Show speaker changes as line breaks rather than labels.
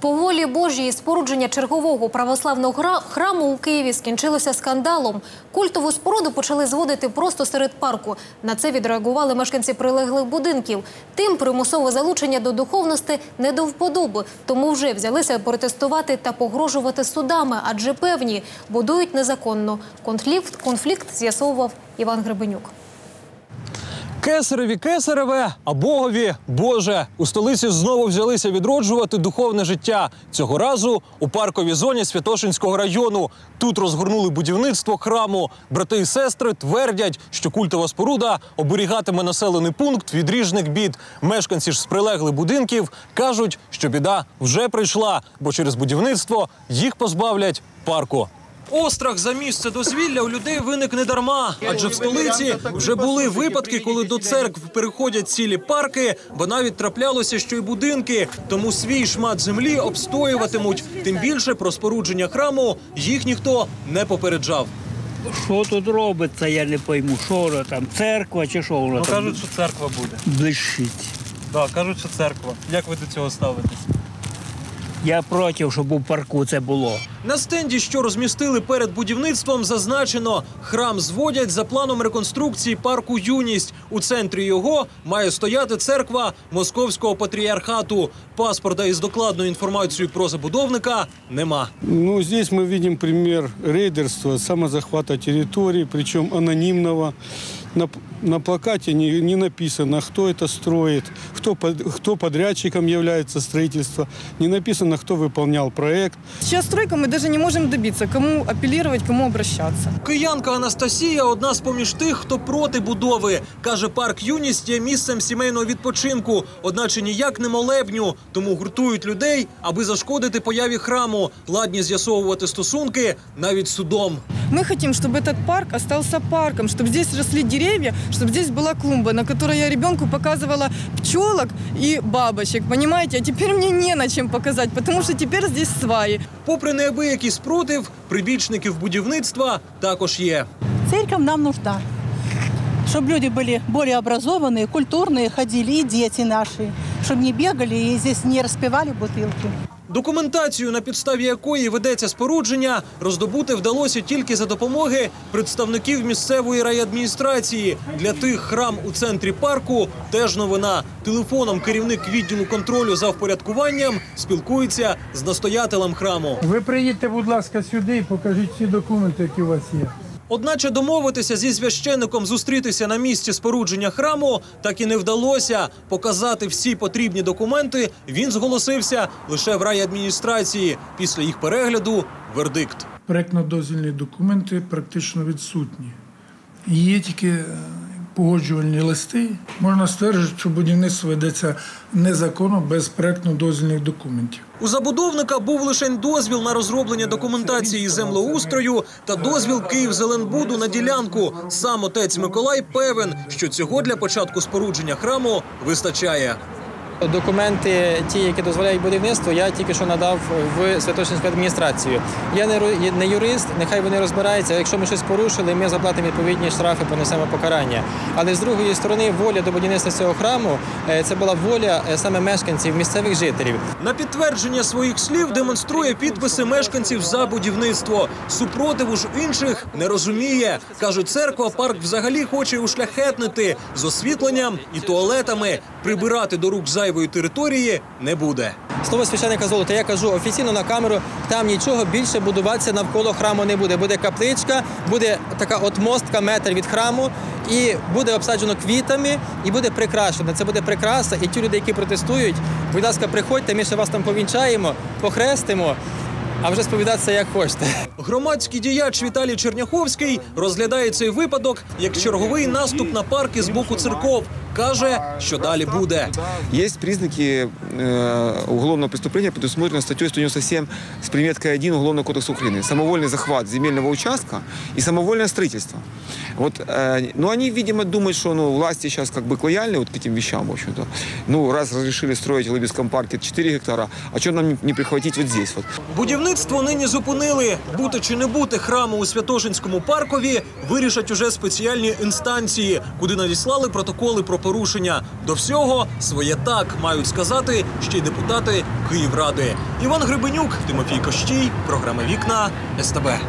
По волі Божій спорудження чергового православного храму у Києві скінчилося скандалом. Культову споруду почали зводити просто серед парку. На це відреагували мешканці прилеглих будинків. Тим примусове залучення до духовності не до вподоби, тому вже взялися протестувати та погрожувати судами, адже певні будують незаконно. Конфлікт, конфлікт з'ясовував Іван Гребенюк.
Кесареві кесареве, а богові Боже. У столиці знову взялися відроджувати духовне життя. Цього разу у парковій зоні Святошинського району. Тут розгорнули будівництво храму. Брати і сестри твердять, що культова споруда оберігатиме населений пункт від ріжних бід. Мешканці ж з прилеглих будинків кажуть, що біда вже прийшла, бо через будівництво їх позбавлять парку. Острах за місце дозвілля у людей виник не дарма, адже в столиці вже були випадки, коли до церкв переходять цілі парки, бо навіть траплялося, що й будинки. Тому свій шмат землі обстоюватимуть. Тим більше про спорудження храму їх ніхто не попереджав.
Що тут робиться, я не пойму. Що воно там, церква чи що воно
Ну
там
кажуть, що церква буде.
блищить.
Да, кажуть, що церква. Як ви до цього ставитесь?
Я проти, щоб у парку це було.
На стенді, що розмістили перед будівництвом, зазначено, храм зводять за планом реконструкції парку Юність. У центрі його має стояти церква Московського патріархату. Паспорта із докладною інформацією про забудовника нема.
Ну, здесь мы видим пример рейдерства, самозахвата территории, причем анонимного. На, п- на плакате не, не написано, кто это строит, кто, под- кто подрядчиком является строительства, не написано, кто выполнял проект.
Сейчас стройка мы даже не можем добиться, кому апеллировать, кому обращаться.
Киянка Анастасія одна з поміж тих, хто проти будови. Каже, парк Юність є місцем сімейного відпочинку, одначе ніяк не молебню. Тому гуртують людей, аби зашкодити появі храму. Ладні з'ясовувати стосунки навіть судом.
Мы хотим, чтобы этот парк остался парком, чтобы здесь росли деревья, чтобы здесь была клумба, на которой я ребенку показывала пчелок и бабочек, понимаете? А теперь мне не на чем показать, потому что теперь здесь сваи.
Попри неабиякий спротив, прибічників будівництва також є.
Церковь нам нужна. Чтобы люди были более образованные, культурные, ходили, и дети наши. Чтобы не бегали и здесь не распивали бутылки.
Документацію, на підставі якої ведеться спорудження, роздобути вдалося тільки за допомоги представників місцевої райадміністрації. Для тих храм у центрі парку теж новина. Телефоном керівник відділу контролю за впорядкуванням спілкується з настоятелем храму.
Ви приїдьте, будь ласка, сюди і покажіть всі документи, які у вас є.
Одначе домовитися зі священником зустрітися на місці спорудження храму так і не вдалося. Показати всі потрібні документи він зголосився лише в райадміністрації. Після їх перегляду вердикт.
Проектно-дозвільні документи практично відсутні. Є тільки е, погоджувальні листи. Можна стверджувати, що будівництво ведеться незаконно без проектно-дозвільних документів.
У забудовника був лише дозвіл на розроблення документації землеустрою та дозвіл Київзеленбуду на ділянку. Сам отець Миколай певен, що цього для початку спорудження храму вистачає.
Документи, ті, які дозволяють будівництво, я тільки що надав в Святошинську адміністрацію. Я не юрист, нехай вони розбираються. Якщо ми щось порушили, ми заплатимо відповідні штрафи, понесемо покарання. Але з другої сторони, воля до будівництва цього храму е, це була воля е, саме мешканців, місцевих жителів.
На підтвердження своїх слів демонструє підписи мешканців за будівництво. Супротиву ж інших не розуміє. Кажуть, церква парк взагалі хоче ушляхетнити з освітленням і туалетами. Прибирати до рук зайвої території не буде.
Слово священника золота, я кажу офіційно на камеру, там нічого більше будуватися навколо храму не буде. Буде капличка, буде така от мостка метр від храму, і буде обсаджено квітами, і буде прикрашено. Це буде прикраса. І ті люди, які протестують, будь ласка, приходьте, ми ще вас там повінчаємо, похрестимо, а вже сповідатися як хочете.
Громадський діяч Віталій Черняховський розглядає цей випадок як черговий наступ на парки з боку церков Каже, що далі буде.
Есть признаки э, уголовного преступления, предусмотренного статьей 197 с приметкой 1 Уголовного кодекса Украины. Самовольный захват земельного участка и самовольное строительство. Вот, э, но они, видимо, думают, что ну, власти сейчас как бы лояльны вот к этим вещам, в общем-то. Ну, раз разрешили строить в Лыбецком парке 4 гектара, а что нам не- не прихватить вот здесь вот?
Будівництво нині зупинили. Бути чи не бути храму у Святошинському паркові вирішать уже спеціальні інстанції, куди надіслали протоколи про порушення. До всього своє так мають сказати ще й депутати Київради. Іван Грибенюк, Тимофій Кощій, програма Вікна СТБ.